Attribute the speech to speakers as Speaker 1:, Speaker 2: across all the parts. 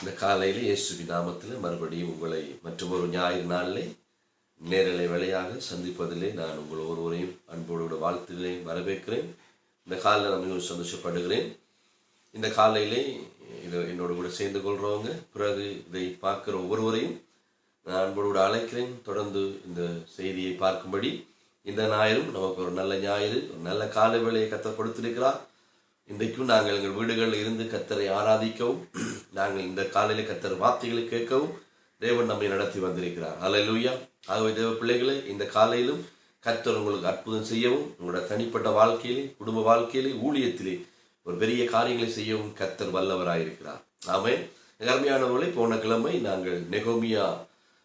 Speaker 1: இந்த காலையில் இயேசுவி நாமத்தில் மறுபடியும் உங்களை மற்றொரு ஞாயிறு நாளிலே நேரலை வேலையாக சந்திப்பதிலே நான் உங்கள் ஒருவரையும் அன்போடு கூட வாழ்த்துகிறேன் வரவேற்கிறேன். இந்த காலையில் நான் மிகவும் சந்தோஷப்படுகிறேன். இந்த காலையிலே இதை என்னோட கூட சேர்ந்து கொள்றவங்க பிறகு இதை பார்க்குற ஒவ்வொருவரையும் நான் அன்போடு கூட அழைக்கிறேன். தொடர்ந்து இந்த செய்தியை பார்க்கும்படி இந்த ஞாயிறும் நமக்கு ஒரு நல்ல ஞாயிறு ஒரு நல்ல காலை வேலையை கத்தர் கொடுத்திருக்கிறார். இன்றைக்கும் நாங்கள் எங்கள் வீடுகளில் இருந்து கத்தரை ஆராதிக்கவும் நாங்கள் இந்த காலையில் கத்தர் வார்த்தைகளை கேட்கவும் தேவன் நம்மை நடத்தி வந்திருக்கிறார். அல்லேலூயா ஆகவே தேவ பிள்ளைகளே இந்த காலையிலும் கத்தர் உங்களுக்கு அற்புதம் செய்யவும் உங்களோட தனிப்பட்ட வாழ்க்கையிலே குடும்ப வாழ்க்கையிலே ஊழியத்திலே ஒரு பெரிய காரியங்களை செய்யவும் கத்தர் வல்லவராயிருக்கிறார். ஆமே அருமையானவர்களை போன கிழமை நாங்கள் நெகோமியா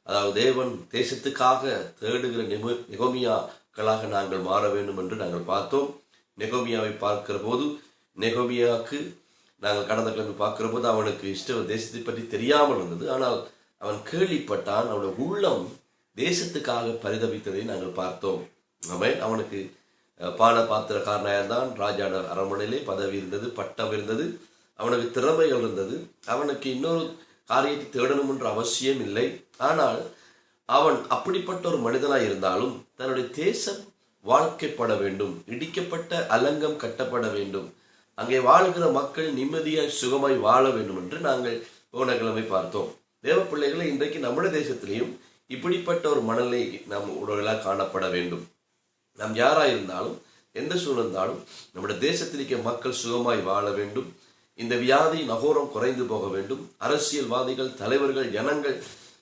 Speaker 1: அதாவது தேவன் தேசத்துக்காக தேடுகிற நெமோ நெகோமியாக்களாக நாங்கள் மாற வேண்டும் என்று நாங்கள் பார்த்தோம். நெகோமியாவை பார்க்கிற போது நெகோமியாவுக்கு நாங்கள் கடந்த கிழமை பார்க்குறபோது அவனுக்கு இஷ்ட தேசத்தை பற்றி தெரியாமல் இருந்தது. ஆனால் அவன் கேள்விப்பட்டான் அவனுடைய உள்ளம் தேசத்துக்காக பரிதவித்ததை நாங்கள் பார்த்தோம். அவன் அவனுக்கு பான பாத்திரக்காரனாக தான் ராஜாட அரண்மனையிலே பதவி இருந்தது பட்டம் இருந்தது அவனுக்கு திறமைகள் இருந்தது. அவனுக்கு இன்னொரு காரியத்தை தேடணும் என்ற அவசியம் இல்லை. ஆனால் அவன் அப்படிப்பட்ட ஒரு மனிதனாக இருந்தாலும் தன்னுடைய தேசம் வாழ்க்கைப்பட வேண்டும் இடிக்கப்பட்ட அலங்கம் கட்டப்பட வேண்டும். அங்கே வாழ்கிற மக்கள் நிம்மதியாய் சுகமாய் வாழ வேண்டும் என்று நாங்கள் போன கிழமை பார்த்தோம். தேவ பிள்ளைகளை இன்றைக்கு நம்முடைய தேசத்திலையும் இப்படிப்பட்ட ஒரு மனநிலை நம் உடலாக காணப்பட வேண்டும். நாம் யாராக இருந்தாலும் எந்த சூழல் இருந்தாலும் நம்முடைய தேசத்தில் மக்கள் சுகமாய் வாழ வேண்டும். இந்த வியாதி நகோரம் குறைந்து போக வேண்டும். அரசியல்வாதிகள் தலைவர்கள் ஜனங்கள்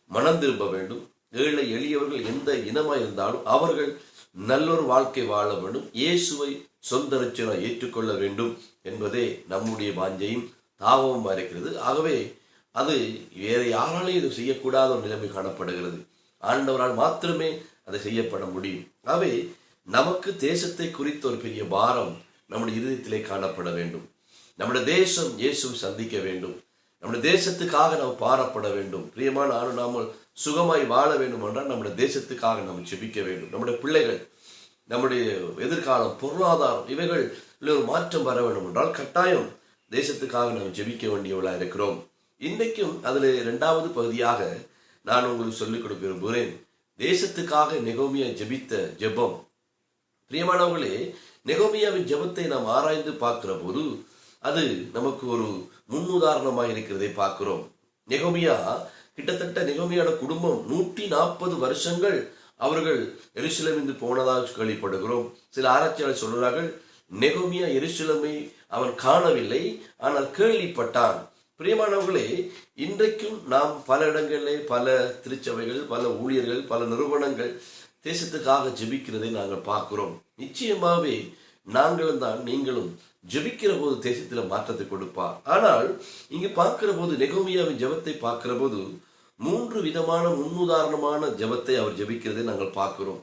Speaker 1: மனம் திரும்ப வேண்டும். ஏழை எளியவர்கள் எந்த இனமாக இருந்தாலும் அவர்கள் நல்லொரு வாழ்க்கை வாழ வேண்டும். இயேசுவை சொந்த ரட்சனாய் ஏற்றுக்கொள்ள வேண்டும் என்பதே நம்முடைய வாஞ்சையும் தாபமும் இருக்கிறது ஆகவே அது வேறு யாராலையும் இது செய்யக்கூடாத ஒரு நிலைமை காணப்படுகிறது. ஆண்டவரால் மாத்திரமே அதை செய்யப்பட முடியும். ஆகவே நமக்கு தேசத்தை குறித்த ஒரு பெரிய பாரம் நம்முடைய இருதயத்திலே காணப்பட வேண்டும். நம்முடைய தேசம் இயேசுவை சந்திக்க வேண்டும். நம்முடைய தேசத்துக்காக நாம் பாரப்பட வேண்டும். பிரியமான ஆண்டு நாமல் சுகமாய் வாழ வேண்டும் என்றால் நம்முடைய தேசத்துக்காக நாம் ஜெபிக்க வேண்டும். நம்முடைய பிள்ளைகள் நம்முடைய எதிர்காலம் பொருளாதாரம் இவைகள் ஒரு மாற்றம் வர வேண்டும் என்றால் கட்டாயம் தேசத்துக்காக நாம் ஜெபிக்க வேண்டியவளா இருக்கிறோம். இன்றைக்கும் அதுல இரண்டாவது பகுதியாக நான் உங்களுக்கு சொல்லிக் கொடுக்க விரும்புகிறேன். தேசத்துக்காக நெகோமியா ஜெபித்த ஜெபம். பிரியமானவர்களே நெகோமியாவின் ஜெபத்தை நாம் ஆராய்ந்து பார்க்கிற போது அது நமக்கு ஒரு முன்னுதாரணமாக இருக்கிறதை பார்க்கிறோம். நெகோமியா கிட்டத்தட்ட நெகோமியோட குடும்பம் நூற்றி நாற்பது வருஷங்கள் அவர்கள் எருசலேமிருந்து போனதாக கேள்விப்படுகிறோம். சில ஆராய்ச்சியாளர் சொல்கிறார்கள் நெகோமியா எருசலேமை அவன் காணவில்லை ஆனால் கேள்விப்பட்டான். பிரியமானவர்களே இன்றைக்கும் நாம் பல இடங்களிலே பல திருச்சபைகள் பல ஊழியர்கள் பல நிறுவனங்கள் தேசத்துக்காக ஜெபிக்கிறதை நாங்கள் பார்க்கிறோம். நிச்சயமாவே நாங்களும் தான் நீங்களும் ஜெபிக்கிற போது தேசத்தில் மாற்றத்தை கொடுப்பார். ஆனால் இங்கு பார்க்கிற போது நெகோமியாவின் ஜெபத்தை பார்க்கிற போது மூன்று விதமான முன்னுதாரணமான ஜெபத்தை அவர் ஜெபிக்கிறதை நாங்கள் பார்க்கிறோம்.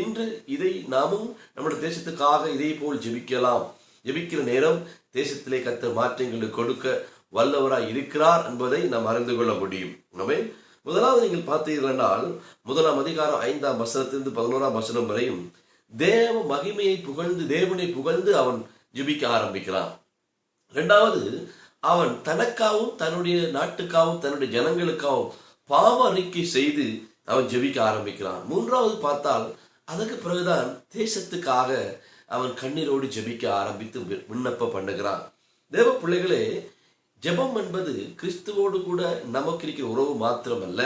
Speaker 1: இன்று இதை நாமும் நம்முடைய தேசத்துக்காக இதே போல் ஜெபிக்கலாம். ஜெபிக்கிற நேரம் தேசத்திலே கத்த மாற்றங்களை கொடுக்க வல்லவராய் இருக்கிறார் என்பதை நாம் அறிந்து கொள்ள முடியும். நம்ம முதலாவது நீங்கள் பார்த்தீர்கள் முதலாம் அதிகாரம் ஐந்தாம் வசனத்திலிருந்து பதினோராம் வசனம் வரையும் தேவ மகிமையை புகழ்ந்து தேவனை புகழ்ந்து அவன் ஜெபிக்க ஆரம்பிக்கிறான். ரெண்டாவது அவன் தனக்காகவும் தன்னுடைய நாட்டுக்காகவும் தன்னுடைய ஜனங்களுக்காகவும் பாவ அறிக்கை செய்து அவன் ஜெபிக்க ஆரம்பிக்கிறான். மூன்றாவது பார்த்தால் அதற்கு பிறகுதான் தேசத்துக்காக அவன் கண்ணீரோடு ஜெபிக்க ஆரம்பித்து விண்ணப்பம் பண்ணுகிறான். தேவ பிள்ளைகளே ஜெபம் என்பது கிறிஸ்துவோடு கூட நமக்கு இருக்கிற உறவு மாத்திரமல்ல.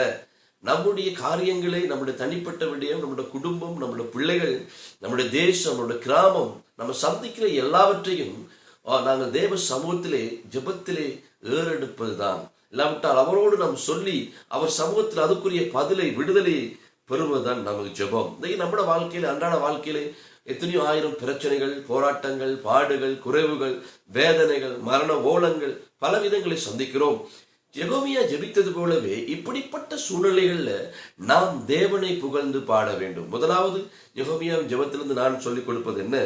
Speaker 1: நம்முடைய காரியங்களை நம்முடைய தனிப்பட்ட விடயம் நம்முடைய குடும்பம் நம்முடைய பிள்ளைகள் நம்முடைய தேசம் நம்முடைய கிராமம் நம்ம சந்திக்கிற எல்லாவற்றையும் நாங்கள் தேவ சமூகத்திலே ஜெபத்திலே ஏறெடுப்பதுதான். இல்லாவிட்டால் அவரோடு நாம் சொல்லி அவர் சமூகத்தில் அதுக்குரிய பதிலை விடுதலை பெறுவதுதான் நமக்கு ஜெபம். இன்னைக்கு நம்முடைய வாழ்க்கையில அன்றாட வாழ்க்கையிலே எத்தனையோ ஆயிரம் பிரச்சனைகள் போராட்டங்கள் பாடுகள் குறைவுகள் வேதனைகள் மரண ஓலங்கள் பல விதங்களை சந்திக்கிறோம். ஜெகோமியா ஜெபித்தது போலவே இப்படிப்பட்ட சூழ்நிலைகள்ல நாம் தேவனை புகழ்ந்து பாட வேண்டும். முதலாவது ஜெகோமியா ஜெபத்திலிருந்து நான் சொல்லிக் கொடுப்பது என்ன?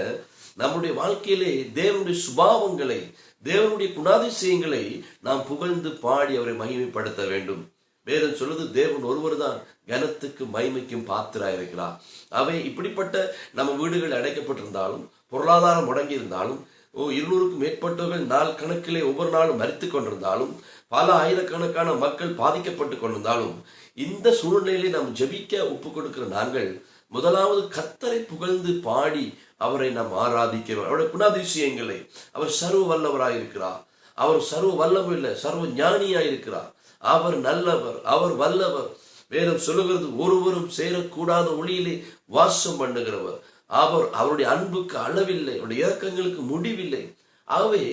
Speaker 1: நம்முடைய வாழ்க்கையிலே தேவனுடைய சுபாவங்களை தேவனுடைய குணாதிசயங்களை நாம் புகழ்ந்து பாடி அவரை மகிமைப்படுத்த வேண்டும். வேதம் சொல்வது தேவன் ஒருவர் தான் கனத்துக்கு மகிமைக்கும் பாத்திராயிருக்கிறார். அவை இப்படிப்பட்ட நம்ம வீடுகள் அடைக்கப்பட்டிருந்தாலும் பொருளாதாரம் முடங்கி இருந்தாலும் ஓ இருநூறுக்கும் மேற்பட்டவர்கள் நாள் கணக்கிலே ஒவ்வொரு நாளும் மறித்து கொண்டிருந்தாலும் பல ஆயிரக்கணக்கான மக்கள் பாதிக்கப்பட்டு கொண்டிருந்தாலும் இந்த சூழ்நிலையை நாம் ஜெபிக்க ஒப்பு கொடுக்கிற நாங்கள் முதலாவது கத்தரை புகழ்ந்து பாடி அவரை நாம் ஆராதிக்கிறோம். அவருடைய குணாதிசயங்களை அவர் சர்வ வல்லவராக இருக்கிறார். அவர் சர்வ வல்லவர் இல்லை சர்வ ஞானியாய் இருக்கிறார். அவர் நல்லவர் அவர் வல்லவர். வேதம் சொல்லுகிறது ஒருவரும் சேரக்கூடாத ஒளியிலே வாசம் பண்ணுகிறவர். அவர் அவருடைய அன்புக்கு அளவில்லை அவருடைய இறக்கங்களுக்கு முடிவில்லை. ஆகவே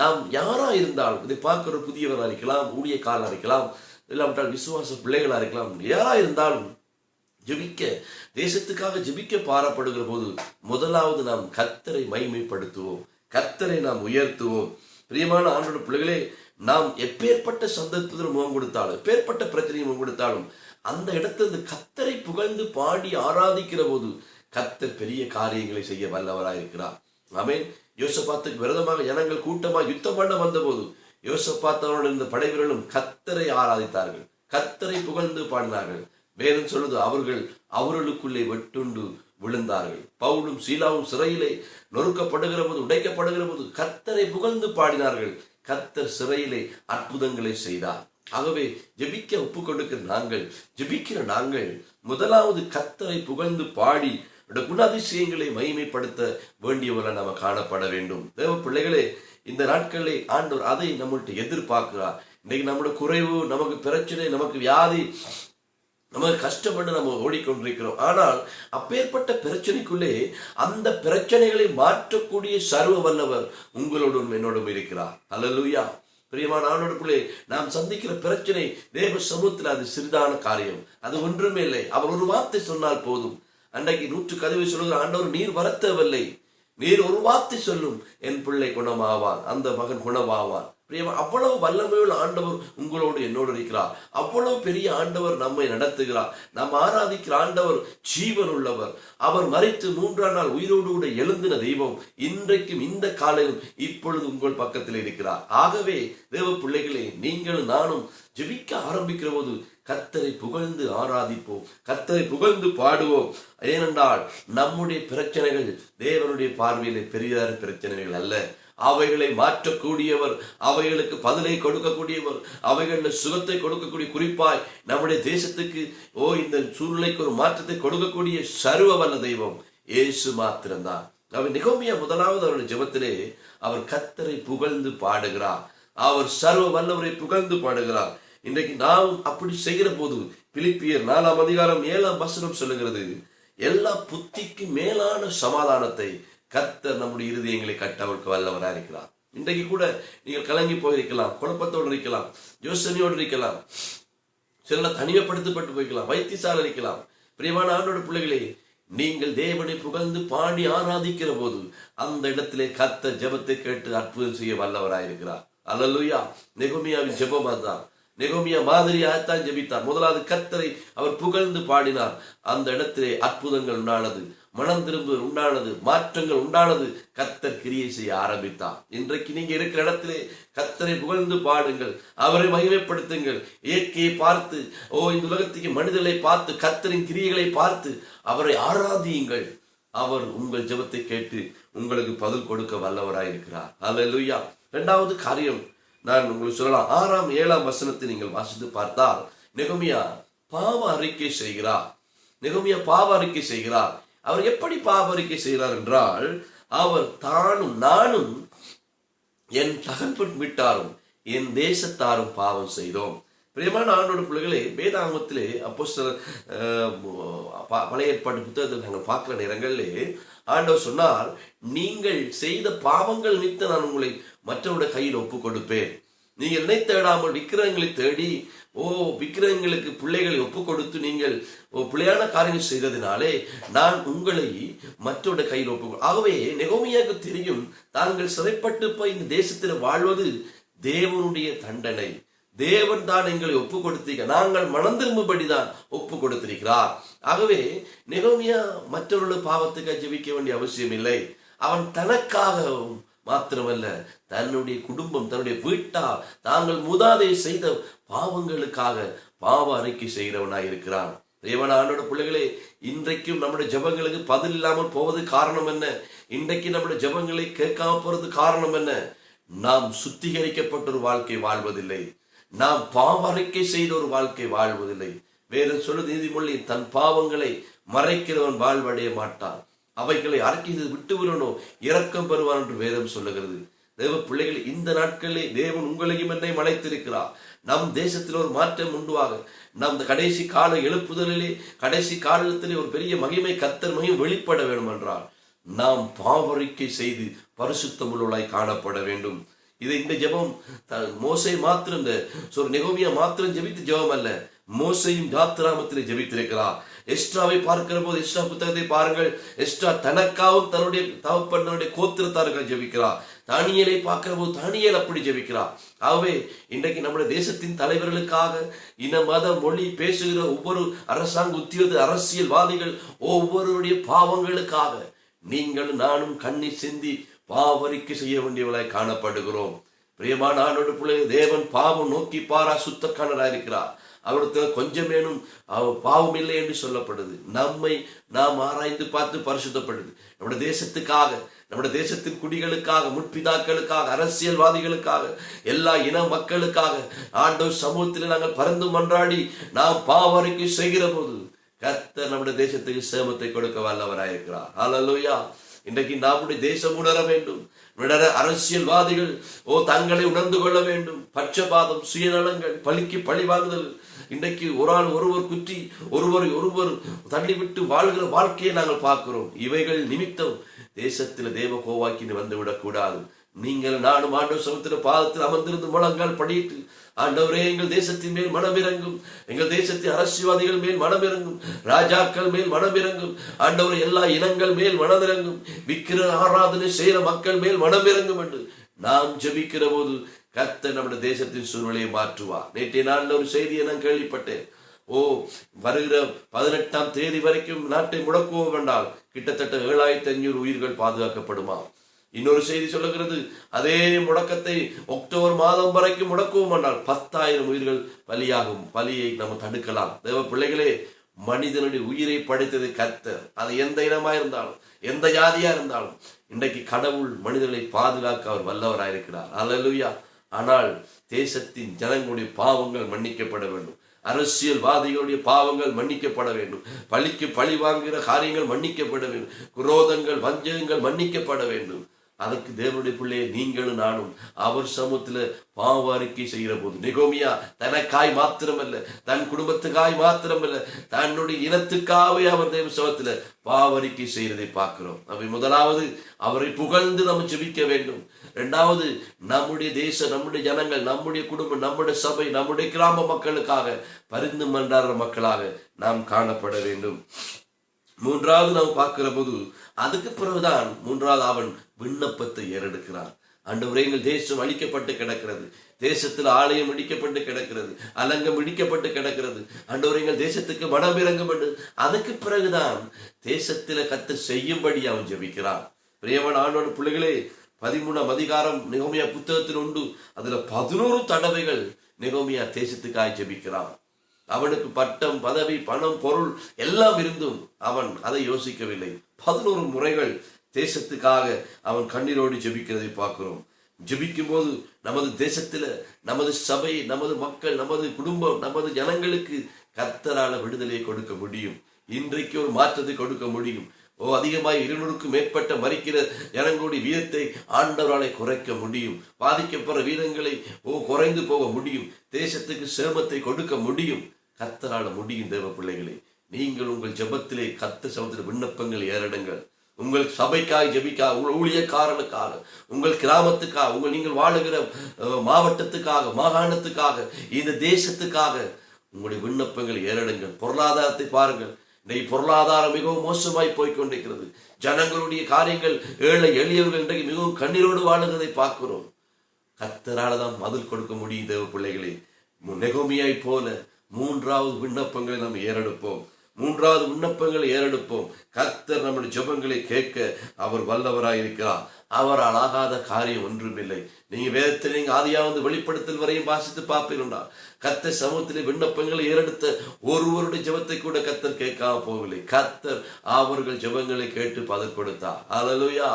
Speaker 1: நாம் யாரா இருந்தாலும் இதை பார்க்கிற புதியவராக இருக்கலாம் ஊழியக்காரனாக இருக்கலாம் இல்லாவிட்டால் விசுவாச பிள்ளைகளா இருக்கலாம் யாரா இருந்தாலும் ஜெபிக்க தேசத்துக்காக ஜெபிக்க பாரப்படுகிற போது முதலாவது நாம் கத்தரை மைமைப்படுத்துவோம் கத்தரை நாம் உயர்த்துவோம். பிரியமான ஆண்டோட பிள்ளைகளே நாம் எப்பேற்பட்ட சந்தர்ப்பத்தில் முகம் கொடுத்தாலும் எப்பேற்பட்ட பிரச்சனையை முகம் கொடுத்தாலும் அந்த இடத்துல இந்த கத்தரை புகழ்ந்து பாடி ஆராதிக்கிற போது கத்தர் பெரிய காரியங்களை செய்ய வல்லவராயிருக்கிறார் இருக்கிறார். ஆமென். யோசபாத்துக்கு விரதமாக ஜனங்கள் கூட்டமாக யுத்தம் பண்ண வந்தபோது யோசபாத்தவரோட இந்த படைவீரர்களும் கத்தரை ஆராதித்தார்கள். கத்தரை புகழ்ந்து பாடினார்கள். வேதம் சொல்லுது அவர்கள் அவர்களுக்குள்ளே வெட்டுண்டு விழுந்தார்கள். பவுலும் சீலாவும் சிறையிலே நொறுக்கப்படுகிற போது உடைக்கப்படுகிற போது கத்தரை புகழ்ந்து பாடினார்கள். கத்தர் சிறையிலே அற்புதங்களை செய்தார். ஆகவே ஜெபிக்க ஒப்பு கொடுக்கிற நாங்கள் ஜெபிக்கிற நாங்கள் முதலாவது கத்தரை புகழ்ந்து பாடி குணாதிசயங்களை மகிமைப்படுத்த வேண்டியவர்கள் நம்ம காணப்பட வேண்டும். தேவ பிள்ளைகளே இந்த நாட்களிலே ஆண்டவர் அதை நம்மள்கிட்ட எதிர்பார்க்கிறார். இன்னைக்கு நம்மளோட குறைவு நமக்கு பிரச்சனை நமக்கு வியாதி நமக்கு கஷ்டப்பட்டு நம்ம ஓடிக்கொண்டிருக்கிறோம். ஆனால் அப்பேற்பட்ட பிரச்சனைக்குள்ளே அந்த பிரச்சனைகளை மாற்றக்கூடிய சர்வ வல்லவர் உங்களோடும் என்னோடும் இருக்கிறார். அல்லலுயா பிரியமான ஆண்டோடுக்குள்ளே நாம் சந்திக்கிற பிரச்சனை தேவ சமூகத்தில் அது சிறிதான காரியம். அது ஒன்றுமே இல்லை. அவர் ஒரு வார்த்தை சொன்னால் போதும். அன்றைக்கு நூற்று கதவை சொல்லுகிற ஆண்டவர் நீர் வரத்தவில்லை. நீர் ஒரு வார்த்தை சொல்லும் என் பிள்ளை குணமாவான் அந்த மகன் குணமாவான் பிரியமா அவ்வளவு வல்லமையுள்ள ஆண்டவர் உங்களோடு என்னோடு இருக்கிறார். அவ்வளவு பெரிய ஆண்டவர் நம்மை நடத்துகிறார். நாம் ஆராதிக்கிற ஆண்டவர் ஜீவன் உள்ளவர். அவர் மறைத்து மூன்றாம் நாள் உயிரோடு கூட எழுந்தின தெய்வம் இன்றைக்கும் இந்த காலையிலும் இப்பொழுது உங்கள் பக்கத்தில் இருக்கிறார். ஆகவே தேவ பிள்ளைகளே நீங்களும் நானும் ஜெபிக்க ஆரம்பிக்கிற போது கத்தரை புகழ்ந்து ஆராதிப்போம். கத்தரை புகழ்ந்து பாடுவோம். ஏனென்றால் நம்முடைய பிரச்சனைகள் தேவனுடைய பார்வையிலே பெரிதான பிரச்சனைகள் அல்ல. அவைகளை மாற்றக்கூடியவர் அவைகளுக்கு பதிலை கொடுக்கக்கூடியவர் அவைகளில் சுகத்தை கொடுக்கக்கூடிய குறிப்பாய் நம்முடைய தேசத்துக்கு ஓ இந்த சூழ்நிலைக்கு ஒரு மாற்றத்தை கொடுக்கக்கூடிய சர்வ வல்ல தெய்வம் ஏசு மாத்திரம்தான். அவர் நிகோமியா முதலாவது அவருடைய ஜபத்திலே அவர் கத்தரை புகழ்ந்து பாடுகிறார். அவர் சர்வ வல்லவரை புகழ்ந்து பாடுகிறார். இன்றைக்கு நாம் அப்படி செய்கிற போது பிலிப்பியர் நாலாம் அதிகாரம் ஏழாம் வசனம் சொல்லுகிறது எல்லா புத்திக்கு மேலான சமாதானத்தை கத்தர் நம்முடைய இருதயங்களை கட்ட அவருக்கு வல்லவராக இருக்கிறார். இன்றைக்கு கூட நீங்கள் கலங்கி போயிருக்கலாம் குழப்பத்தோடு இருக்கலாம் யோசனையோடு இருக்கலாம் சில தனிமைப்படுத்தப்பட்டு போய்க்கலாம் வைத்தியசாலை இருக்கலாம். பிரியமான ஆண்டோட பிள்ளைகளே நீங்கள் தேவனை புகழ்ந்து பாடி ஆராதிக்கிற போது அந்த இடத்திலே கத்த ஜெபத்தை கேட்டு அற்புதம் செய்ய வல்லவராயிருக்கிறார் அல்லலுயா நெகுமியாவின் ஜெபம் அதுதான். நெகோமியா மாதிரியாகத்தான் ஜெபித்தார். முதலாவது கத்தரை அவர் புகழ்ந்து பாடினார். அந்த இடத்திலே அற்புதங்கள் உண்டானது மனம் திரும்புதல் உண்டானது மாற்றங்கள் உண்டானது கத்தர் கிரியை செய்ய ஆரம்பித்தார். இன்றைக்கு நீங்க இருக்கிற இடத்திலே கத்தரை புகழ்ந்து பாடுங்கள் அவரை மகிமைப்படுத்துங்கள். இயற்கையை பார்த்து ஓ இந்த உலகத்துக்கு மனிதர்களை பார்த்து கத்தரின் கிரியைகளை பார்த்து அவரை ஆராதியுங்கள். அவர் உங்கள் ஜபத்தை கேட்டு உங்களுக்கு பதில் கொடுக்க வல்லவராயிருக்கிறார் அல்லேலூயா இரண்டாவது காரியம் நான் உங்களுக்கு சொல்லலாம். ஆறாம் ஏழாம் வசனத்தை நீங்கள் வாசித்து பார்த்தால் நெகமியா பாவ அறிக்கை செய்கிறார். நெகமியா பாவ அறிக்கை செய்கிறார். அவர் எப்படி பாவரிக்கை செய்கிறார் என்றால் அவர் தானும் நானும் என் தகப்பன் விட்டாரும் என் தேசத்தாரும் பாவம் செய்தோம். பிரியமான ஆண்டோட பிள்ளைகளே வேதாங்கத்திலே அப்போ பழைய ஏற்பாட்டு புத்தகத்தில் நாங்கள் பார்க்குற நேரங்களிலே ஆண்டவர் சொன்னார் நீங்கள் செய்த பாவங்கள் நிமித்த நான் உங்களை மற்றவருடைய கையில் ஒப்பு கொடுப்பேன் நீங்கள் என்னை தேடாமல் விக்கிரகங்களை தேடி ஓ விக்கிரகங்களுக்கு பிள்ளைகளை ஒப்பு கொடுத்து நீங்கள் ஓ பிள்ளையான காரியங்கள் செய்ததினாலே நான் உங்களை மற்றோட கையில் ஒப்பு ஆகவே நெகோமியாவுக்கு தெரியும் தாங்கள் சிறைப்பட்டு போய் இந்த தேசத்தில் வாழ்வது தேவனுடைய தண்டனை. தேவன் தான் எங்களை ஒப்பு கொடுத்தீங்க நாங்கள் மனம் திரும்பும்படிதான் ஒப்பு கொடுத்திருக்கிறார் ஆகவே நெகோமியா மற்றவர்களுடைய பாவத்துக்கு ஜெபிக்க வேண்டிய அவசியம் இல்லை அவன் தனக்காகவும் மாத்திரமல்ல தன்னுடைய குடும்பம் தன்னுடைய வீட்டார் தாங்கள் முதாதை செய்த பாவங்களுக்காக பாவ அறிக்கை செய்கிறவனாய் இருக்கிறான். தேவனானோட ஆண்டோட பிள்ளைகளே இன்றைக்கும் நம்முடைய ஜபங்களுக்கு பதில் இல்லாமல் போவது காரணம் என்ன? இன்றைக்கு நம்முடைய ஜெபங்களை கேட்காம போறது காரணம் என்ன? நாம் சுத்திகரிக்கப்பட்ட ஒரு வாழ்க்கை வாழ்வதில்லை. நாம் பாவறிக்கை செய்த ஒரு வாழ்க்கை வாழ்வதில்லை. வேறு சொல்லு நீதிமொழி தன் பாவங்களை மறைக்கிறவன் வாழ்வடைய மாட்டான். அவைகளை அறிக்கை விட்டு விடணும் இரக்கம் பெறுவான் என்று வேதம் சொல்லுகிறது. தேவ பிள்ளைகள் இந்த நாட்களிலே தேவன் உங்களையும் என்னை அழைத்திருக்கிறார். நம் தேசத்தில் ஒரு மாற்றம் உண்டுவாக. நம் கடைசி கால எழுப்புதலிலே கடைசி காலத்திலே ஒரு பெரிய மகிமை கத்தர் மகிம் வெளிப்பட வேண்டும் என்றால் நாம் பாவரிக்கை செய்து பரிசுத்தம் காணப்பட வேண்டும். இது இந்த ஜெபம். மோசை மாத்திரம் இந்த நெகோமியா மாத்திரம் ஜெபித்த ஜெபம் அல்ல. மோசையும் யாத்திராமத்திலே ஜபித்திருக்கிறார். எஸ்ட்ராவை பார்க்கிற போது எஸ்ட்ரா புத்தகத்தை பாருங்கள். எஸ்ட்ரா தனக்காவும் தன்னுடைய தகப்பன் தன்னுடைய கோத்திரத்தார்கள் ஜெபிக்கிறார். தானியலை பார்க்கிற போது தானியல் அப்படி ஜெபிக்கிறார். ஆகவே இன்றைக்கு நம்முடைய தேசத்தின் தலைவர்களுக்காக இன மத மொழி பேசுகிற ஒவ்வொரு அரசாங்க உத்தியோக அரசியல்வாதிகள் ஒவ்வொருடைய பாவங்களுக்காக நீங்கள் நானும் கண்ணி சிந்தி பாவரிக்கை செய்ய வேண்டியவளாய் காணப்படுகிறோம். பிரியமான ஆண்டோடு பிள்ளை தேவன் பாவம் நோக்கி பாரா சுத்தக்கானராக இருக்கிறார் அவருக்கு கொஞ்சமேனும் அவ- பாவம் இல்லை என்று சொல்லப்படுது. நம்மை நாம் ஆராய்ந்து பார்த்து பரிசுத்தப்படுது. நம்முடைய தேசத்துக்காக நம்முடைய தேசத்தின் குடிகளுக்காக முற்பிதாக்களுக்காக அரசியல்வாதிகளுக்காக எல்லா இன மக்களுக்காக ஆண்டவர் சமூகத்தில் நாங்கள் பறந்து மன்றாடி நாம் பாவரைக்கு செய்கிற போது கர்த்தர் நம்முடைய தேசத்துக்கு சேமத்தை கொடுக்க வல்லவராயிருக்கிறார். ஹalleluya இன்றைக்கு நம்முடைய தேசம் உணர வேண்டும். விடர அரசியல்வாதிகள் ஓ தங்களை உணர்ந்து கொள்ள வேண்டும். பட்சபாதம் சுயநலங்கள் பழிக்கு பழி வாங்குதல் இன்றைக்கு ஒரு ஆள் ஒருவர் குற்றி ஒருவரை ஒருவர் தள்ளிவிட்டு வாழ்கிற வாழ்க்கையை நாங்கள் பார்க்கிறோம். இவைகள் நிமித்தம் தேசத்தில் தேவ கோவாக்கின்னு வந்து விடக்கூடாது நீங்கள் நானும் ஆண்டவர் சமுத்திர பாதத்தில் அமர்ந்திருந்து முழங்கால் படிட்டு ஆண்டவரே எங்கள் தேசத்தின் மேல் மனமிறங்கும். எங்கள் தேசத்தின் அரசியல்வாதிகள் மேல் மனமிறங்கும். ராஜாக்கள் மேல் மனமிறங்கும். ஆண்டவரே எல்லா இனங்கள் மேல் மனமிறங்கும். விக்கிர ஆராதனை செய்கிற மக்கள் மேல் மனமிறங்கும் என்று நாம் ஜபிக்கிற போது கத்த நம்முடைய தேசத்தின் சூழ்நிலையை மாற்றுவார். நேற்றைய நாளில் ஒரு செய்தியை நான் கேள்விப்பட்டேன். ஓ வருகிற பதினெட்டாம் தேதி வரைக்கும் நாட்டை முடக்குவோம் என்றால் கிட்டத்தட்ட ஏழாயிரத்தி ஐநூறு உயிர்கள் பாதுகாக்கப்படுமா? இன்னொரு செய்தி சொல்லுகிறது அதே முடக்கத்தை அக்டோபர் மாதம் வரைக்கும் முடக்குவோம் என்றால் பத்தாயிரம் உயிர்கள் பலியாகும் பலியை நம்ம தடுக்கலாம். தேவ பிள்ளைகளே மனிதனுடைய உயிரை படைத்தது கர்த்தர். அது எந்த இனமா இருந்தாலும் எந்த ஜாதியா இருந்தாலும் இன்றைக்கு கடவுள் மனிதர்களை பாதுகாக்க அவர் வல்லவராயிருக்கிறார். அல்லேலூயா ஆனால் தேசத்தின் ஜனங்களுடைய பாவங்கள் மன்னிக்கப்பட வேண்டும். அரசியல்வாதிகளுடைய பாவங்கள் மன்னிக்கப்பட வேண்டும். பழிக்கு பழி வாங்குகிற காரியங்கள் மன்னிக்கப்பட வேண்டும். குரோதங்கள் வஞ்சகங்கள் மன்னிக்கப்பட வேண்டும். அதற்கு தேவனுடைய பிள்ளையை நீங்களும் நானும் அவர் சமூகத்துல பாவ அறிக்கை செய்கிற போது நிகோமியா தனக்காய் மாத்திரமல்ல தன் குடும்பத்துக்காய் மாத்திரமல்ல தன்னுடைய இனத்துக்காகவே அவர் தேவ சமூகத்துல பாவ அறிக்கை செய்கிறதை பார்க்கிறோம். அவை முதலாவது அவரை புகழ்ந்து நம்ம ஜெபிக்க வேண்டும். இரண்டாவது நம்முடைய தேசம் நம்முடைய ஜனங்கள் நம்முடைய குடும்பம் நம்முடைய சபை நம்முடைய கிராம மக்களுக்காக பரிந்து மன்றாடுற மக்களாக நாம் காணப்பட வேண்டும். மூன்றாவது நாம் பார்க்கிற போது அதுக்கு பிறகுதான் மூன்றாவது அவன் விண்ணப்பத்தை ஏறெடுக்கிறான். ஆண்டவரே எங்கள் தேசம் அழிக்கப்பட்டு கிடக்கிறது. தேசத்தில் ஆலயம் இடிக்கப்பட்டு கிடக்கிறது. அலங்கம் இடிக்கப்பட்டு கிடக்கிறது. ஆண்டவரே எங்கள் தேசத்துக்கு மனம் இறங்கும் என்று. அதுக்கு பிறகுதான் தேசத்தில் கத்து செய்யும்படி அவன் ஜெபிக்கிறான். பிரியவன் ஆண்டோட பிள்ளைகளே பதிமூணாம் அதிகாரம் நிகோமியா புத்தகத்தில் உண்டு. அதுல பதினோரு தடவைகள் நிகோமியா தேசத்துக்காய் ஜெபிக்கிறான். அவனுக்கு பட்டம் பதவி பணம் பொருள் எல்லாம் இருந்தும் அவன் அதை யோசிக்கவில்லை. பதினோரு முறைகள் தேசத்துக்காக அவன் கண்ணீரோடு ஜெபிக்கிறதை பார்க்கிறோம். ஜெபிக்கும் போது நமது தேசத்துல நமது சபை நமது மக்கள் நமது குடும்பம் நமது ஜனங்களுக்கு கர்த்தரால விடுதலையை கொடுக்க முடியும். இன்றைக்கு ஒரு மாற்றத்தை கொடுக்க முடியும். ஓ அதிகமாய் இருநூறுக்கும் மேற்பட்ட மறிக்கிற ஜனங்களுடைய வீரத்தை ஆண்டவராலே குறைக்க முடியும். பாதிக்கப்படுற வீரங்களை ஓ குறைந்து போக முடியும். தேசத்துக்கு சேமத்தை கொடுக்க முடியும். கத்தரால முடியும் தேவ பிள்ளைகளை. நீங்கள் உங்கள் ஜெபத்திலே கத்த சமுத்திர விண்ணப்பங்கள் ஏறிடுங்கள். உங்கள் சபைக்காக ஜெபிக்காக உங்கள் ஊழியக்காரனுக்காக உங்கள் கிராமத்துக்காக உங்கள் நீங்கள் வாழுகிற மாவட்டத்துக்காக மாகாணத்துக்காக இந்த தேசத்துக்காக உங்களுடைய விண்ணப்பங்கள் ஏறிடுங்கள். பொருளாதாரத்தை பாருங்கள். இன்றைக்கு பொருளாதாரம் மிகவும் மோசமாய் போய்கொண்டிருக்கிறது ஜனங்களுடைய காரியங்கள் ஏழை எளியவர்கள் இன்றைக்கு மிகவும் கண்ணீரோடு வாழுகிறதை பார்க்கிறோம். கத்தரால தான் மதில் கொடுக்க முடியும் தேவ பிள்ளைகளே. நெகோமியாய் போல மூன்றாவது விண்ணப்பங்களை நாம் ஏறெடுப்போம். மூன்றாவது விண்ணப்பங்களை ஏறெடுப்போம். கர்த்தர் நம்முடைய ஜெபங்களை கேட்க அவர் வல்லவராய் இருக்கிறார் அவரால் ஆகாத காரியம் ஒன்றுமில்லை. நீங்க வேதத்தில் நீங்க ஆதியாவது வெளிப்படுத்தல் வரையும் வாசித்து பார்ப்பீர்களா கத்தர் சமூகத்திலே விண்ணப்பங்களை ஏறெடுத்த ஒருவருடைய ஜெபத்தை கூட கத்தர் கேட்காம போகவில்லை. கத்தர் அவர்கள் ஜெபங்களை கேட்டு பதில் கொடுத்தார். அல்லேலூயா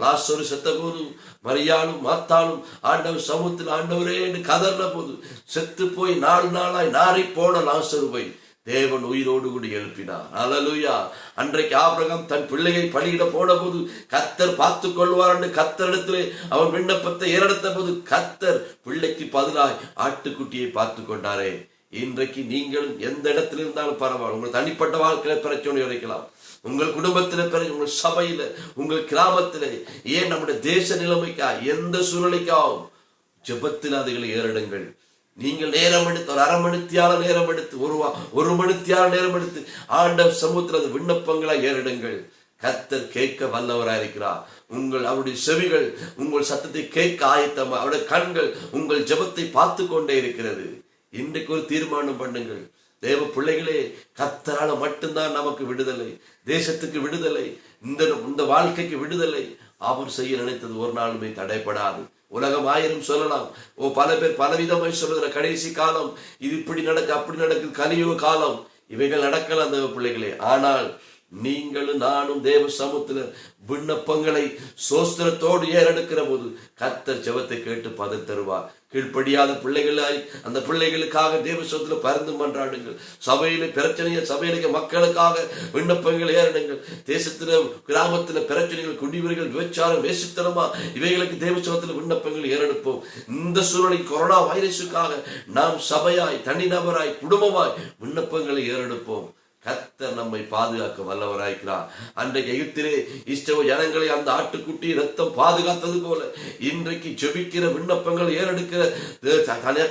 Speaker 1: லாசரு செத்த போது மரியாளும் மாத்தாலும் ஆண்டவர் சமூகத்தில் ஆண்டவரே என்று கதர்ன போது செத்து போய் நாலு நாளாய் நாரி போன லாசருவை தேவன் உயிரோடு கூட எழுப்பினார். அலலுயா அன்றைக்கு ஆபிரகம் தன் பிள்ளையை பலியிட போன போது கத்தர் பார்த்து கொள்வார் என்று கத்தரிடத்திலே அவன் விண்ணப்பத்தை ஏறெடுத்த போது கத்தர் பிள்ளைக்கு பதிலாய் ஆட்டுக்குட்டியை பார்த்து கொண்டாரே. இன்றைக்கு நீங்களும் எந்த இடத்துல இருந்தாலும் பரவாயில்ல. உங்கள் தனிப்பட்ட வாழ்க்கையில பிரச்சனை உரைக்கலாம் உங்கள் குடும்பத்தில பிறகு உங்கள் சபையில உங்கள் கிராமத்தில ஏன் நம்முடைய தேச நிலைமைக்கா எந்த சூழ்நிலைக்காவும் ஜபத்தில் அதுகளை ஏறிடுங்கள். நீங்கள் நேரம் எடுத்து ஒரு அரை மணித்தியால நேரம் எடுத்து ஒருவா ஒரு மணித்தியால நேரம் எடுத்து ஆண்டவர் சமுத்திர விண்ணப்பங்களா விண்ணப்பங்களை ஏறிடுங்கள். கர்த்தர் கேட்க வல்லவராயிருக்கிறார் உங்கள் அவருடைய செவிகள் உங்கள் சத்தத்தை கேட்க ஆயத்தம் அவருடைய கண்கள் உங்கள் ஜெபத்தை பார்த்து கொண்டே இருக்கிறது. இன்றைக்கு ஒரு தீர்மானம் பண்ணுங்கள். தேவ பிள்ளைகளே கத்தரால மட்டும்தான் நமக்கு விடுதலை. தேசத்துக்கு விடுதலை. இந்த இந்த வாழ்க்கைக்கு விடுதலை. அவர் செய்ய நினைத்தது ஒரு நாளுமே தடைப்படாது உலகம் ஆயிரம் சொல்லலாம். ஓ பல பேர் பலவிதமாய் சொல்லுகிற கடைசி காலம் இது இப்படி நடக்கு அப்படி நடக்குது கலியுக காலம் இவைகள் நடக்கலாம் அந்த பிள்ளைகளே. ஆனால் நீங்களும் நானும் தேவ சமூகத்தில் விண்ணப்பங்களை சோஸ்திரத்தோடு ஏறெடுக்கிற போது கத்தர் ஜெபத்தை கேட்டு பதில் தருவார் கீழ்ப்படியாத பிள்ளைகளாய் அந்த பிள்ளைகளுக்காக தேவசத்தில் பரந்து பரிந்து மன்றாடுங்கள். சபையில பிரச்சனையை சபையில மக்களுக்காக விண்ணப்பங்கள் ஏறிடுங்கள் தேசத்துல கிராமத்துல பிரச்சனைகள் குடிவர்கள் விபச்சாரம் வேசித்தனமா இவைகளுக்கு தேவசத்தில் விண்ணப்பங்கள் ஏறெடுப்போம். இந்த சூழலை கொரோனா வைரஸுக்காக நாம் சபையாய் தனிநபராய் குடும்பமாய் விண்ணப்பங்களை ஏறெடுப்போம். கத்தர் நம்மை பாதுகாக்க வல்லவராயிருக்கிறார். அன்றைக்கு எகிப்திலே இஷ்டவ ஜனங்களை அந்த ஆட்டுக்குட்டி ரத்தம் பாதுகாத்தது போல இன்றைக்கு ஜெபிக்கிற விண்ணப்பங்கள் ஏறெடுக்கிற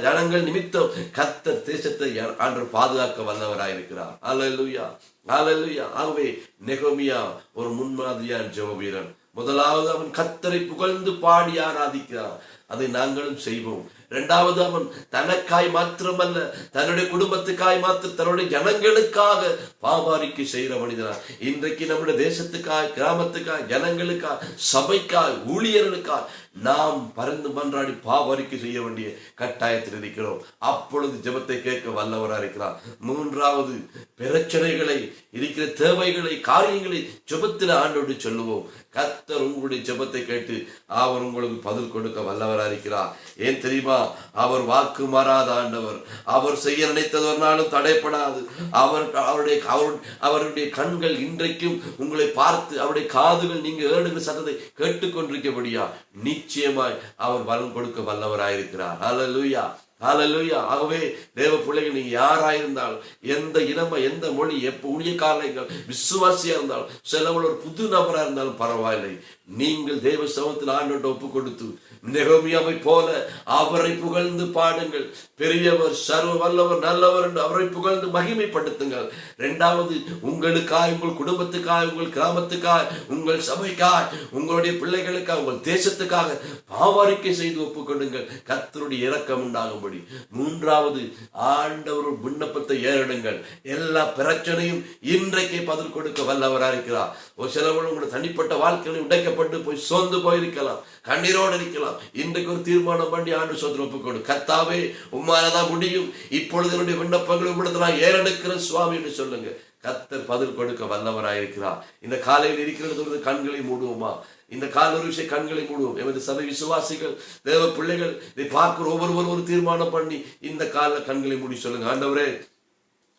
Speaker 1: ஜனங்கள் நிமித்தம் கத்தர் தேசத்தை அன்று பாதுகாக்க வல்லவராயிருக்கிறார். அல்லேலூயா அல்லேலூயா ஆகவே நெகோமியா ஒரு முன்மாதிரியான ஜெப வீரன் முதலாவது அவன் கத்தரை புகழ்ந்து பாடி ஆராதிக்கிறான். அதை நாங்களும் செய்வோம். இரண்டாவது அவன் தனக்காய் மாத்திரமல்ல தன்னுடைய குடும்பத்துக்காய் மாத்திரம் தன்னுடைய ஜனங்களுக்காக பாபாரிக்கு செய்கிற மனிதனா இன்றைக்கு நம்முடைய தேசத்துக்காய் கிராமத்துக்காய் ஜனங்களுக்காய் சபைக்காய் ஊழியர்களுக்காய் நாம் பறந்து மன்றாடி பாவரிக்கை செய்ய வேண்டிய கட்டாயத்தில் இருக்கிறோம். அப்பொழுது ஜெபத்தை கேட்க வல்லவராக இருக்கிறார். மூன்றாவது பிரச்சனைகளை இருக்கிற தேவைகளை காரியங்களை ஜெபத்தில் ஆண்டோடு சொல்லுவோம். கத்தர் உங்களுடைய ஜெபத்தை கேட்டு அவர் உங்களுக்கு பதில் கொடுக்க வல்லவராக இருக்கிறார். ஏன் தெரியுமா? அவர் வாக்கு மாறாத ஆண்டவர். அவர் செய்ய நினைத்தது தடைப்படாது. அவர் அவருடைய அவர்- அவருடைய கண்கள் இன்றைக்கும் உங்களை பார்த்து அவருடைய காதுகள் நீங்க ஏடுகிற சத்தத்தை கேட்டுக்கொண்டிருக்கபடியா நிச்சயமாய் அவர் பலன் கொடுக்க வல்லவராயிருக்கிறார் லூயா ஹalleluya. ஆகவே தேவ பிள்ளைகள் நீங்க யாராயிருந்தாலும் எந்த இனம எந்த மொழி எப்ப ஊழியக்காரர்கள் விசுவாசியா இருந்தாலும் சிலவள் ஒரு புது நபரா இருந்தாலும் பரவாயில்லை. நீங்கள் தேவ சமத்தில் ஆண்டோட ஒப்பு கொடுத்து நெகமியாவை போல அவரை புகழ்ந்து பாடுங்கள். பெரியவர் சர்வ வல்லவர் நல்லவர் என்று அவரை புகழ்ந்து மகிமைப்படுத்துங்கள். இரண்டாவது உங்களுக்காய் உங்கள் குடும்பத்துக்காய் உங்கள் கிராமத்துக்காய் உங்கள் சபைக்காய் உங்களுடைய பிள்ளைகளுக்காக உங்கள் தேசத்துக்காக பாவரிக்கை செய்து ஒப்புக்கொடுங்கள். கர்த்தருடைய உண்டாகும் உண்டாகும்படி மூன்றாவது ஆண்டவர் விண்ணப்பத்தை ஏறிடுங்கள். எல்லா பிரச்சனையும் இன்றைக்கு பதில் கொடுக்க வல்லவராக இருக்கிறார் ஒரு சிலவர்கள் உங்களுடைய தனிப்பட்ட வாழ்க்கையில் உடைக்கப்பட்டு போய் சோர்ந்து போயிருக்கலாம். கண்ணீரோடு இருக்கலாம். இன்றைக்கு ஒரு தீர்மானம் பண்ணி ஆண்டு சோதனை ஒப்புக்கொடு. கத்தாவே உம்மாலதான் முடியும். இப்பொழுது என்னுடைய விண்ணப்பங்களை உம்மிடத்தில் நான் ஏறெடுக்கிறேன் சுவாமி என்று சொல்லுங்க கத்தர் பதில் கொடுக்க வல்லவராயிருக்கிறார். இந்த காலையில் இருக்கிறது கண்களை மூடுவோமா? இந்த கால ஒரு விஷயம் கண்களை மூடுவோம். எமது சபை விசுவாசிகள் தேவ பிள்ளைகள் இதை பார்க்கிற ஒவ்வொருவரும் ஒரு தீர்மானம் பண்ணி இந்த கால கண்களை மூடி சொல்லுங்க. ஆண்டவரே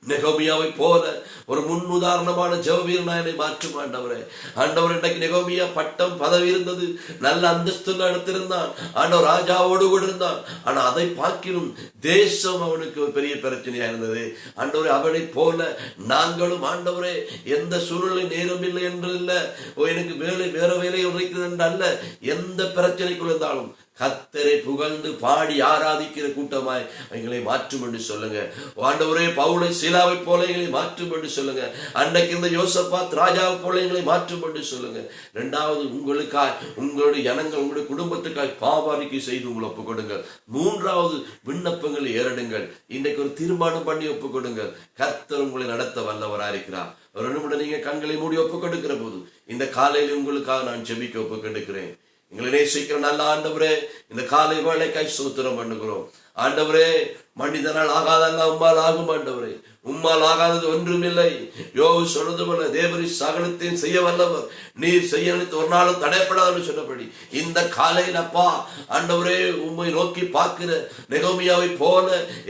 Speaker 1: நெகோமியாவை போல ஒரு முன் உதாரணமான ஜெவவீரனாயனை மாற்றும் ஆண்டவரே. ஆண்டவர் இன்றைக்கு நெகோமியா பட்டம் பதவி இருந்தது. நல்ல அந்தஸ்துள்ள எடுத்திருந்தான் ஆண்டவர் ராஜாவோடு கூட இருந்தான் ஆனா அதை பார்க்கிலும் தேசம் அவனுக்கு ஒரு பெரிய பிரச்சனையா இருந்தது. ஆண்டவரே அவனை போல நாங்களும் ஆண்டவரே எந்த சூழ்நிலை நேரம் இல்லை என்று இல்லை. ஓ எனக்கு வேலை வேற வேலை உரைக்கிறது என்று அல்ல. எந்த பிரச்சனைக்குள் இருந்தாலும் கத்தரை புகழ்ந்து பாடி ஆராதிக்கிற கூட்டமாய் எங்களை மாற்றும் என்று சொல்லுங்க. ஆண்டவரே பவுலை சீலாவை போல எங்களை மாற்றும் என்று சொல்லுங்க. அன்னைக்கு இந்த யோசப்பாத் ராஜாவை போல எங்களை மாற்றும் என்று சொல்லுங்க. ரெண்டாவது உங்களுக்காய் உங்களுடைய ஜனங்கள் உங்களுடைய குடும்பத்துக்காய் பாவாரிக்கை செய்து உங்களை ஒப்புக்கொடுங்கள். மூன்றாவது விண்ணப்பங்களை ஏறடுங்கள். இன்னைக்கு ஒரு தீர்மானம் பண்ணி ஒப்புக் கொடுங்கள் கர்த்தர் உங்களை நடத்த வல்லவராக இருக்கிறார். ஒரு நிமிடம் நீங்க கண்களை மூடி ஒப்புக் கொடுக்கிற போது இந்த காலையில் உங்களுக்காக நான் ஜெபிக்க ஒப்புக் கொடுக்கிறேன் எங்களை நேசிக்கிற நல்ல ஆண்டவரே இந்த காலை வேலைக்காய் சூத்திரம் பண்ணுகிறோம். ஆண்டவரே மனிதனால் ஆகாதெல்லாம் உம்மால் ஆகும் ஆண்டவரே. உம்மால் ஆகாதது ஒன்றுமில்லை யோகு சொன்னது போல தேவரி சகலத்தையும் செய்ய வல்லவர். நீர் செய்ய நினைத்து ஒரு நாளும் தடைப்படாதுன்னு சொன்னபடி இந்த காலையில் அப்பா அண்டவரே உம்மை நோக்கி பார்க்கிற நெகோமியாவை போல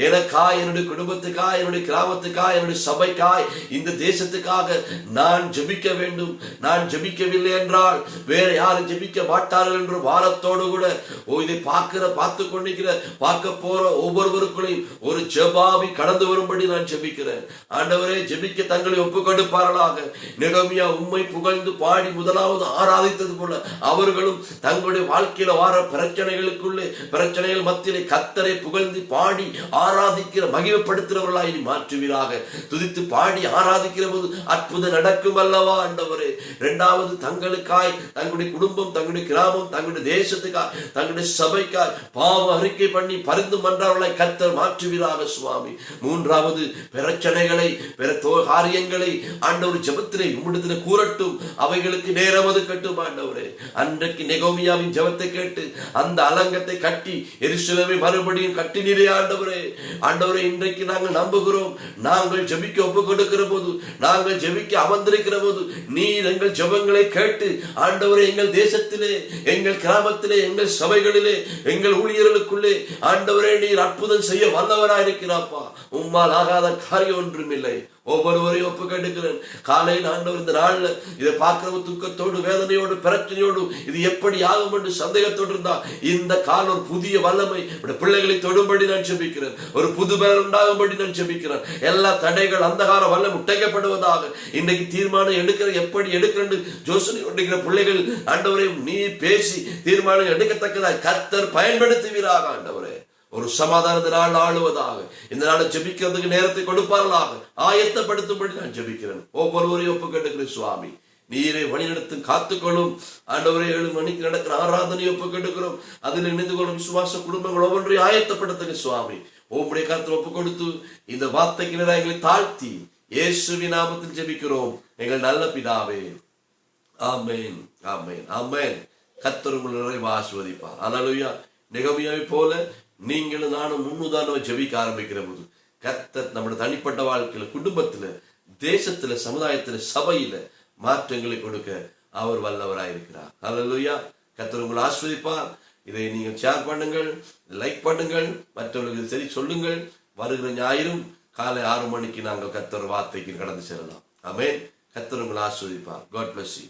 Speaker 1: எனக்காய் என்னுடைய குடும்பத்துக்காய் என்னுடைய கிராமத்துக்காய் என்னுடைய சபைக்காய் இந்த தேசத்துக்காக நான் ஜெபிக்க வேண்டும். நான் ஜெபிக்கவில்லை என்றால் வேற யாரும் ஜெபிக்க மாட்டார்கள் என்று வாரத்தோடு கூட ஓ இதை பார்க்கிற பார்த்து கொண்டிருக்கிற பார்க்க போற ஒவ்வொருவருக்குள்ளையும் ஒரு ஜெபாவி கடந்து வரும்படி நான் ஜெபிக்கிறேன். ஆண்டவரே ஜெபிக்க தங்களை ஒப்பு கொடுப்பார்களாக நெகோமியா உம்மை புகழ்ந்து பாடி முதலாவது ஆராதித்தது போல அவர்களும் தங்களுடைய வாழ்க்கையில வார பிரச்சனைகளுக்குள்ளே பிரச்சனைகள் மத்தியிலே கத்தரை புகழ்ந்து பாடி ஆராதிக்கிற மகிமைப்படுத்துகிறவர்களாய் மாற்றுவீராக. துதித்து பாடி ஆராதிக்கிற போது அற்புதம் நடக்கும் அல்லவா ஆண்டவரே? இரண்டாவது தங்களுக்காய் தங்களுடைய குடும்பம் தங்களுடைய கிராமம் தங்களுடைய தேசத்துக்காய் தங்களுடைய சபைக்காய் பாவ அறிக்கை பண்ணி பரிந்து மன்றவர்களை கத்தர் மாற்றுவீராக சுவாமி. மூன்றாவது பிற பிரச்சனைகளை பிற காரியங்களை ஆண்டவர் ஜபத்திலே உம்மிடத்தில் கூறட்டும். அவைகளுக்கு நேரம் ஒதுக்கட்டும் ஆண்டவரே. அன்றைக்கு நெகோமியாவின் ஜபத்தை கேட்டு அந்த அலங்கத்தை கட்டி எரிசிலவை மறுபடியும் கட்டினீரே ஆண்டவரே. ஆண்டவரே இன்றைக்கு நாங்கள் நம்புகிறோம். நாங்கள் ஜெபிக்க ஒப்பு கொடுக்கிற போது நாங்கள் ஜெபிக்க அமர்ந்திருக்கிற போது நீர் எங்கள் ஜெபங்களை கேட்டு ஆண்டவரே எங்கள் தேசத்திலே எங்கள் கிராமத்திலே எங்கள் சபைகளிலே எங்கள் ஊழியர்களுக்குள்ளே ஆண்டவரே நீர் அற்புதம் செய்ய வல்லவராய் இருக்கிறாப்பா உம்மால் ஆகாத காரியம் ஒன்றும் இல்லை ஒவ்வொருவரையும் ஒப்பு கேட்டுக்கிறேன் காலையில் ஆண்டவர் இந்த நாள்ல இதை பார்க்கிற துக்கத்தோடு வேதனையோடு பிரச்சனையோடு இது எப்படி ஆகும் என்று சந்தேகத்தோடு இருந்தா இந்த கால ஒரு புதிய வல்லமை. பிள்ளைகளை தொடும்படி நான் செபிக்கிறேன். ஒரு புது பேர் உண்டாகும்படி நான் செபிக்கிறேன். எல்லா தடைகள் அந்தகார வல்லம் முட்டைக்கப்படுவதாக. இன்னைக்கு தீர்மானம் எடுக்கிற எப்படி எடுக்கிறேன் ஜோசனை கொண்டிருக்கிற பிள்ளைகள் ஆண்டவரையும் நீ பேசி தீர்மானம் எடுக்கத்தக்கதாக கத்தர் பயன்படுத்துவீராக ஆண்டவரே. ஒரு சமாதானத்தினால் நாள் ஆளுவதாக. இந்த நாளை ஜெபிக்கிறதுக்கு நேரத்தை கொடுப்பார்களாக. ஆயத்தப்படுத்தும்படி நான் ஜெபிக்கிறேன். ஒவ்வொருவரையும் ஒப்பு கேட்டுக்கிறேன் சுவாமி நீரை வழிநடத்தும் காத்துக்கொள்ளும். ஆண்டவரை ஏழு மணிக்கு நடக்கிற ஆராதனை ஒப்பு கேட்டுக்கிறோம் அதில் இணைந்து கொள்ளும் விசுவாச குடும்பங்கள் ஒவ்வொன்றையும் ஆயத்தப்படுத்துங்க சுவாமி. உம்முடைய கருத்தில் ஒப்பு கொடுத்து இந்த வார்த்தைக்கு நேரம் எங்களை தாழ்த்தி இயேசுவி நாமத்தில் ஜெபிக்கிறோம். எங்கள் நல்ல பிதாவே ஆமேன் ஆமேன் ஆமேன். கத்தர் உங்களை நிறைவு ஆசிர்வதிப்பார். அலலுயா நிகமையாவை போல நீங்களும் நானும் முன்னுதாரணம் ஜெபிக்க ஆரம்பிக்கிற போது கத்தர் நம்முடைய தனிப்பட்ட வாழ்க்கையில குடும்பத்துல தேசத்துல சமுதாயத்துல சபையில மாற்றங்களை கொடுக்க அவர் வல்லவராயிருக்கிறார். அலலுயா கத்தர் உங்களை ஆஸ்வதிப்பார் இதை நீங்கள் ஷேர் பண்ணுங்கள் லைக் பண்ணுங்கள் மற்றவர்களுக்கு சரி சொல்லுங்கள். வருகிற ஞாயிறும் காலை ஆறு மணிக்கு நாங்கள் கத்தர் வார்த்தைக்கு கடந்து செல்லலாம். அமேன் கத்தர் உங்களை ஆஸ்வதிப்பார் காட் பிளஸ் யூ